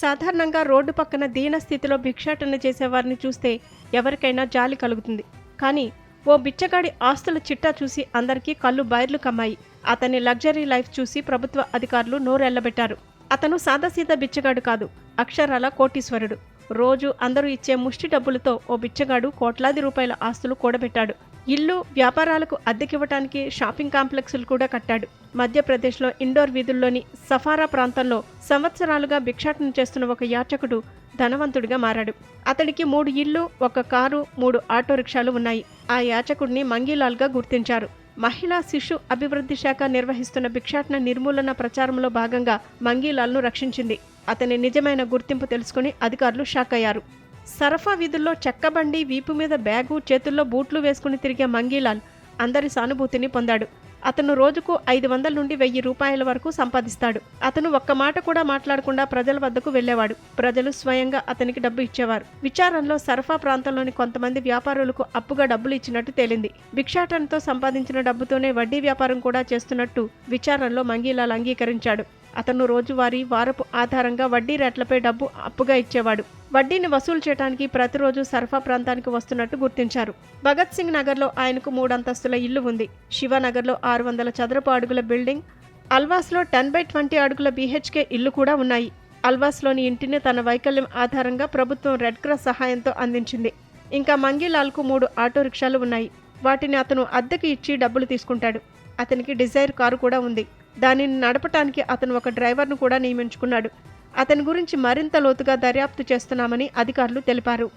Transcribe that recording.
సాధారణంగా రోడ్డు పక్కన దీన స్థితిలో భిక్షాటన చేసేవారిని చూస్తే ఎవరికైనా జాలి కలుగుతుంది. కానీ ఓ బిచ్చగాడి ఆస్తుల చిట్టా చూసి అందరికీ కళ్ళు బైర్లు కమ్మాయి. అతని లగ్జరీ లైఫ్ చూసి ప్రభుత్వ అధికారులు నోరెళ్ళబెట్టారు అతను సాదాసీదా బిచ్చగాడు కాదు అక్షరాల కోటీశ్వరుడు. రోజు అందరూ ఇచ్చే ముష్టి డబ్బులతో ఓ బిచ్చగాడు కోట్లాది రూపాయల ఆస్తులు కూడబెట్టాడు. ఇల్లు వ్యాపారాలకు అద్దెకివ్వటానికి షాపింగ్ కాంప్లెక్సులు కూడా కట్టాడు. మధ్యప్రదేశ్లో ఇండోర్ వీధుల్లోని సఫారా ప్రాంతంలో సంవత్సరాలుగా భిక్షాటన చేస్తున్న ఒక యాచకుడు ధనవంతుడిగా మారాడు. అతడికి మూడు ఇల్లు ఒక కారు మూడు ఆటో రిక్షాలు ఉన్నాయి. ఆ యాచకుడిని మంగీలాల్గా గుర్తించారు. మహిళా శిశు అభివృద్ధి శాఖ నిర్వహిస్తున్న భిక్షాటన నిర్మూలన ప్రచారంలో భాగంగా మంగీలాల్ను రక్షించింది. అతని నిజమైన గుర్తింపు తెలుసుకుని అధికారులు షాక్ అయ్యారు సరఫా వీధుల్లో చెక్కబండి వీపు మీద బ్యాగు చేతుల్లో బూట్లు వేసుకుని తిరిగే మంగీలాల్ అందరి సానుభూతిని పొందాడు. అతను రోజుకు ఐదు వందల నుండి వెయ్యి రూపాయల వరకు సంపాదిస్తాడు. అతను ఒక్క మాట కూడా మాట్లాడకుండా ప్రజల వద్దకు వెళ్ళేవాడు. ప్రజలు స్వయంగా అతనికి డబ్బు ఇచ్చేవారు. విచారణలో సరఫా ప్రాంతంలోని కొంతమంది వ్యాపారులకు అప్పుగా డబ్బులు ఇచ్చినట్టు తేలింది. భిక్షాటనతో సంపాదించిన డబ్బుతోనే వడ్డీ వ్యాపారం కూడా చేస్తున్నట్టు విచారణలో మంగీలాల్ అంగీకరించాడు. అతను రోజువారీ వారపు ఆధారంగా వడ్డీ రేట్లపై డబ్బు అప్పుగా ఇచ్చేవాడు. వడ్డీని వసూలు చేయడానికి ప్రతిరోజు సరఫా ప్రాంతానికి వస్తున్నట్టు గుర్తించారు. భగత్ సింగ్ నగర్లో ఆయనకు మూడంతస్తుల ఇల్లు ఉంది. శివనగర్లో ఆరు వందల చదరపు అడుగుల బిల్డింగ్ అల్వాస్లో టెన్ బై ట్వంటీ అడుగుల బీహెచ్కే ఇల్లు కూడా ఉన్నాయి. అల్వాస్లోని ఇంటిని తన వైకల్యం ఆధారంగా ప్రభుత్వం రెడ్ క్రాస్ సహాయంతో అందించింది. ఇంకా మంగీలాల్కు మూడు ఆటో రిక్షాలు ఉన్నాయి. వాటిని అతను అద్దెకి ఇచ్చి డబ్బులు తీసుకుంటాడు. అతనికి డిజైర్ కారు కూడా ఉంది. దానిని నడపటానికి అతను ఒక డ్రైవర్ను కూడా నియమించుకున్నాడు. అతని గురించి మరింత లోతుగా దర్యాప్తు చేస్తున్నామని అధికారులు తెలిపారు.